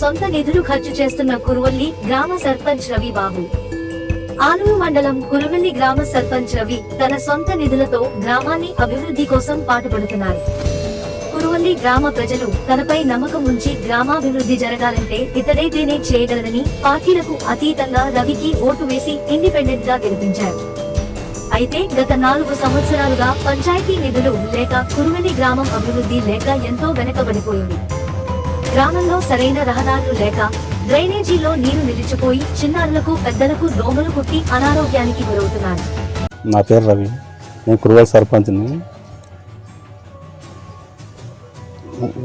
సొంత నిధులు ఖర్చు చేస్తున్న కురువల్లి గ్రామ సర్పంచ్ రవి బాబు. ఆలూరు మండలం కురువల్లి గ్రామ సర్పంచ్ రవి తన సొంత నిధులతో గ్రామాన్ని అభివృద్ధి కోసం పాటుపడుతున్నారు. కురువల్లి గ్రామ ప్రజలు తనపై నమ్మకం ఉంచి గ్రామాభివృద్ధి జరగాలంటే ఇతడైతేనే చేయగలరని పార్టీలకు అతీతంగా రవికి ఓటు వేసి ఇండిపెండెంట్గా గెలిపించారు. అయితే గత నాలుగు సంవత్సరాలుగా పంచాయతీ నిధులు లేక కురువెల్లి గ్రామం అభివృద్ధి లేక ఎంతో వెనకబడిపోయింది. గ్రామంలో సరైన రహదారులు లేక డ్రైనేజీలో నీరు నిలిచిపోయి చిన్నారులకు పెద్దలకు దోమలు కుట్టి అనారోగ్యానికి గురవుతున్నారు. నా పేరు రవి. నేను కురువాయి సర్పంచ్ని.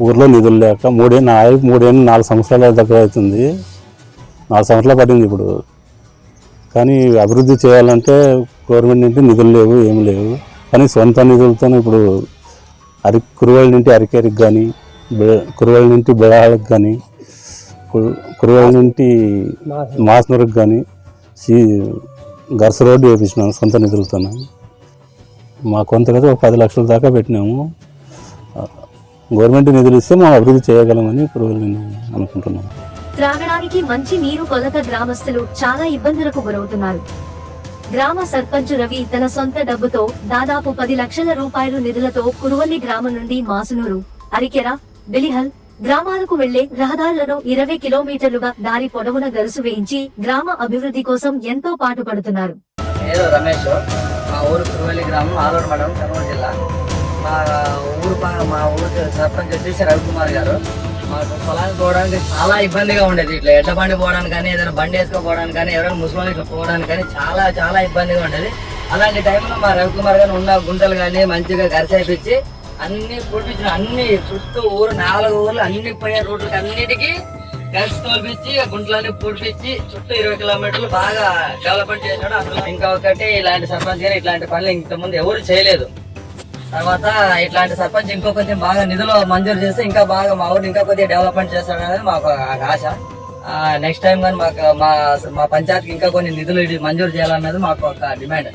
ఊర్లో నిధులు లేక మూడే నా ఆయువు మూడేళ్ళు నాలుగు సంవత్సరాల దగ్గర అవుతుంది. నాలుగు సంవత్సరాలు పడింది ఇప్పుడు. కానీ అభివృద్ధి చేయాలంటే గవర్నమెంట్ నుండి నిధులు లేవు ఏమి లేవు. కానీ సొంత నిధులతో ఇప్పుడు అరి కురువాళ్ళ నుండి అరికెరికి కానీ కురవల నుండి బెడాలకు కానీ కురవల నుండి మాస్నూర్కి కానీ సీ గర్స రోడ్డు వేయించినాము సొంత నిధులతో మా కొంత ఒక పది లక్షల దాకా పెట్టినాము. గవర్నమెంట్ నిధులు ఇస్తే మనం అభివృద్ధి చేయగలమని ఇప్పుడు నేను అనుకుంటున్నాను. త్రాగడానికి మంచి నీరు కొలత గ్రామస్తులు చాలా ఇబ్బందులకు గురవుతున్నారు. గ్రామ సర్పంచ్ రవి తన సొంత డబ్బుతో దాదాపు పది లక్షల రూపాయలు నిధులతో కురువల్లి గ్రామం నుండి మాసునూరు అరికెరా బెలిహల్ గ్రామాలకు వెళ్ళే రహదారులను ఇరవై కిలోమీటర్లుగా దారి పొడవున గరుసు వేయించి గ్రామ అభివృద్ధి కోసం ఎంతో పాటుపడుతున్నారు. పడుతున్నారు రమేష్ మా ఊరు గ్రామం ఆలూరు మండలం కర్నూలు జిల్లా. మా ఊరు మా ఊరు సర్పంచ్ వచ్చేసి రవికుమార్ గారు. మాకు పొలానికి పోవడానికి చాలా ఇబ్బందిగా ఉండేది. ఇట్లా ఎడ్ల బండి పోవడానికి కానీ ఏదైనా బండి వేసుకోవడానికి కానీ ఎవరైనా ముసలి ఇట్లా పోవడానికి కానీ చాలా చాలా ఇబ్బందిగా ఉండేది. అలాంటి టైంలో మా రవికుమార్ గారు ఉన్న గుంటలు కానీ మంచిగా గరిసేపించి అన్ని పొడిపించిన అన్ని చుట్టూ ఊరు నాలుగు ఊర్లు అన్ని పోయే రోడ్లకి అన్నిటికీ గన్స్ తోల్పించి ఆ గుంటలన్నీ పూడ్పించి చుట్టూ ఇరవై కిలోమీటర్లు బాగా డెవలప్మెంట్ చేశాడు. అసలు ఇంకా ఒకటి ఇలాంటి సర్పంచ్ గారు ఇట్లాంటి పనులు ఇంతకుముందు ఎవరు చేయలేదు. తర్వాత ఇట్లాంటి సర్పంచ్ ఇంకో కొంచెం బాగా నిధులు మంజూరు చేస్తే ఇంకా బాగా మా ఊరిని ఇంకా కొద్దిగా డెవలప్మెంట్ చేస్తాడు అనేది మాకు ఒక ఆశ. నెక్స్ట్ టైం కానీ మాకు మా మా పంచాయతీకి ఇంకా కొన్ని నిధులు ఇది మంజూరు చేయాలన్నది మాకు ఒక డిమాండ్.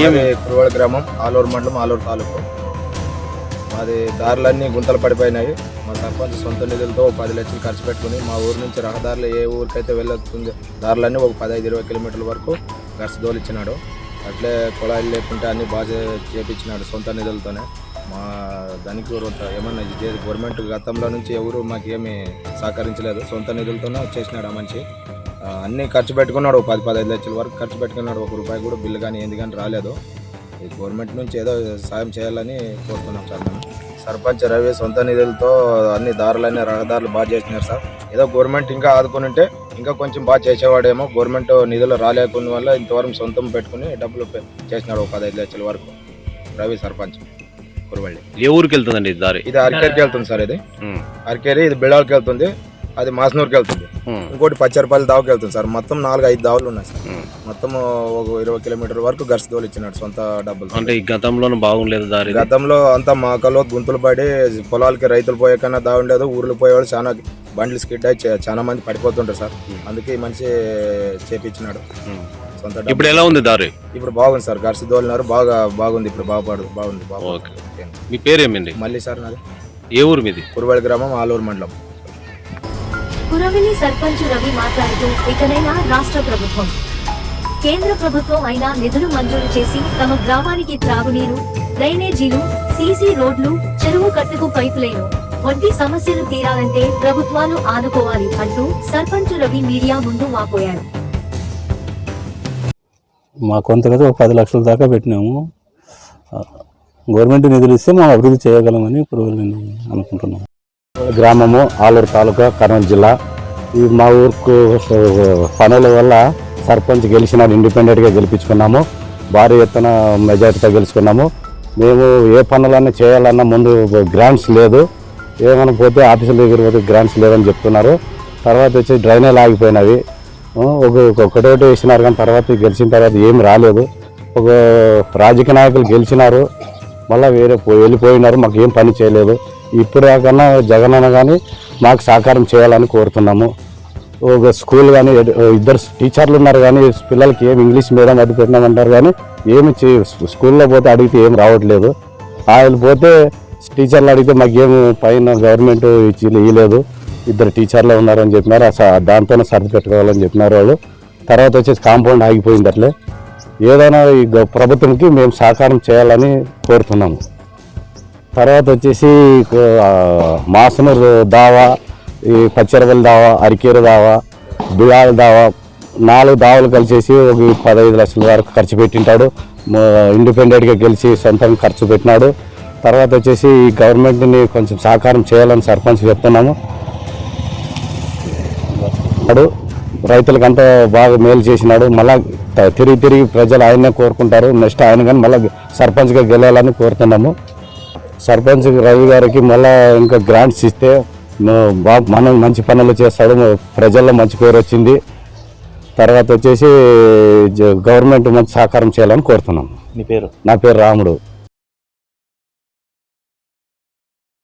ఏమి? కురువాడ గ్రామం ఆలూరు మండలం ఆలూరు తాలూకు. మాది దారులన్నీ గుంతలు పడిపోయినాయి. మా సర్పంచ్ సొంత నిధులతో ఒక పది లక్షలు ఖర్చు పెట్టుకుని మా ఊరు నుంచి రహదారులు ఏ ఊరికైతే వెళ్ళొస్తుంది దారులన్నీ ఒక పదహైదు ఇరవై కిలోమీటర్ల వరకు గర్స్ దోలిచ్చినాడు. అట్లే కుళాయిలు లేకుంటే అన్ని బాగా చేపించినాడు సొంత నిధులతోనే. మా దానికి ఏమన్నా గవర్నమెంట్ గతంలో నుంచి ఎవరు మాకు సహకరించలేదు. సొంత నిధులతోనే చేసినాడు ఆ మనిషి. అన్ని ఖర్చు పెట్టుకున్నాడు ఒక పది పదహైదు లక్షల వరకు ఖర్చు పెట్టుకున్నాడు. ఒక రూపాయి కూడా బిల్లు కానీ ఏంది కానీ రాలేదు. ఈ గవర్నమెంట్ నుంచి ఏదో సాయం చేయాలని కోరుతున్నాం సార్ మేము. సర్పంచ్ రవి సొంత నిధులతో అన్ని దారులన్నీ రహదారులు బాగా చేసినారు సార్. ఏదో గవర్నమెంట్ ఇంకా ఆదుకుని ఉంటే ఇంకా కొంచెం బాగా చేసేవాడేమో. గవర్నమెంట్ నిధులు రాలేకున్న వల్ల ఇంతవరకు సొంతం పెట్టుకుని డబ్బులు చేసినాడు ఒక పదహైదు లక్షల వరకు. రవి సర్పంచ్ కురవల్లి. ఏ ఊరికి వెళ్తుందండి ఈ దారి? ఇది అరకేరికి వెళ్తుంది సార్ ఇది. అరకేరి ఇది బిళ్ళాలకి వెళ్తుంది. అది మాసనూరుకి వెళ్తుంది. ఇంకోటి పచ్చరపల్లి దావకి వెళ్తుంది సార్. మొత్తం నాలుగు ఐదు దావులు ఉన్నాయి సార్. మొత్తం ఒక ఇరవై కిలోమీటర్ల వరకు గర్స్ దోలు ఇచ్చినాడు సొంత డబ్బులు. అంటే ఈ గతంలోనూ బాగుండలేదు దారి? గతంలో అంతా మాకలో గుంతలు పడి పొలాలకి రైతులు పోయే కన్నా దావుండేది ఊర్లు పోయేవాళ్ళు చాలా బండ్లు స్కిడ్ అయి చాలా మంది పడిపోతుంటారు సార్. అందుకే మనిషి చేపించినాడు. సొంత ఇప్పుడు. ఎలా ఉంది దారి? ఇప్పుడు బాగుంది సార్. గర్స్ దోలినారు బాగా బాగుంది ఇప్పుడు బాగుపడు బాగుంది బాగుంది ఓకే. మీ పేరేమింది? మళ్ళీ సార్ నాది. ఏ ఊరు మీది? కురువాడి గ్రామం ఆలూరు మండలం. కురవెల్లి సర్పంచ్ రవి మాట్లాడుతూ ఇకనైనా రాష్ట్ర ప్రభుత్వం. కేంద్ర ప్రభుత్వం అయినా నిధులు మంజూరు చేసి తమ గ్రామానికి త్రాగునీరు డ్రైనేజీలు సీసీ రోడ్లు చెరువు కట్టుకు పైపు లైను వంటి సమస్యలు తీరాలంటే ప్రభుత్వాలు ఆదుకోవాలి అంటూ సర్పంచ్ రవి మీడియా ముందు వాపోయారు. మా కొంత కదా ఒక పది లక్షల దాకా పెట్టినాము. గవర్నమెంట్ నిధులు ఇస్తే మా అభివృద్ధి చేయగలమని ఇప్పుడు నేను అనుకుంటున్నాను. గ్రామము ఆలూరు తాలూకా కర్నూలు జిల్లా. ఈ మా ఊరుకు పనుల వల్ల సర్పంచ్ గెలిచినాడు ఇండిపెండెంట్గా గెలిపించుకున్నాము. భారీ ఎత్తున మెజార్టీతో గెలుచుకున్నాము. మేము ఏ పనులన్నీ చేయాలన్నా ముందు గ్రాంట్స్ లేదు. ఏమైనా పోతే ఆఫీసుల దగ్గర పోతే గ్రాంట్స్ లేదని చెప్తున్నారు. తర్వాత వచ్చి డ్రైనేజ్ ఆగిపోయినవి. ఒకటోటి వేసినారు కానీ తర్వాత గెలిచిన తర్వాత ఏం రాలేదు. ఒక రాజకీయ నాయకులు గెలిచినారు. మళ్ళీ వేరే వెళ్ళిపోయినారు. మాకు ఏం పని చేయలేదు. ఇప్పుడు దాకన్నా జగన్ అన్న కానీ మాకు సహకారం చేయాలని కోరుతున్నాము. ఒక స్కూల్ కానీ ఇద్దరు టీచర్లు ఉన్నారు కానీ పిల్లలకి ఏమి ఇంగ్లీష్ మీడియం అది పెట్టినామంటారు కానీ ఏమి చే- స్కూల్లో పోతే అడిగితే ఏం రావట్లేదు. ఆయన పోతే టీచర్లు అడిగితే మాకేం పైన గవర్నమెంట్ ఇచ్చి ఇవ్వలేదు ఇద్దరు టీచర్లు ఉన్నారని చెప్పినారు. దాంతోనే సర్ది పెట్టుకోవాలని చెప్పినారు వాళ్ళు. తర్వాత వచ్చేసి కాంపౌండ్ ఆగిపోయింది అట్లే ఏదైనా ఈ ప్రభుత్వంకి మేము సహకారం చేయాలని కోరుతున్నాము. తర్వాత వచ్చేసి మాసనూరు దావా ఈ పచ్చరవల్లి దావా అరికేరు దావా బిలాల దావా నాలుగు దావలు కలిసేసి ఒక పదహైదు లక్షల వరకు ఖర్చు పెట్టింటాడు. ఇండిపెండెంట్గా గెలిచి సొంతంగా ఖర్చు పెట్టినాడు. తర్వాత వచ్చేసి ఈ గవర్నమెంట్ని కొంచెం సహకారం చేయాలని సర్పంచ్ చెప్తున్నాము. వాడు రైతులకంతా బాగా మేలు చేసినాడు. మళ్ళా తిరిగి తిరిగి ప్రజలు ఆయనే కోరుకుంటారు. నెక్స్ట్ ఆయన కానీ మళ్ళీ సర్పంచ్గా గెలవాలని కోరుతున్నాము. సర్పంచ్ రవి గారికి మళ్ళా ఇంకా గ్రాంట్స్ ఇస్తే మనం మంచి పనులు చేస్తాడు ప్రజల్లో మంచి పేరు వచ్చింది. తర్వాత వచ్చేసి గవర్నమెంట్ మంచి సహకారం చేయాలని కోరుతున్నాం. నీ పేరు? నా పేరు రాముడు.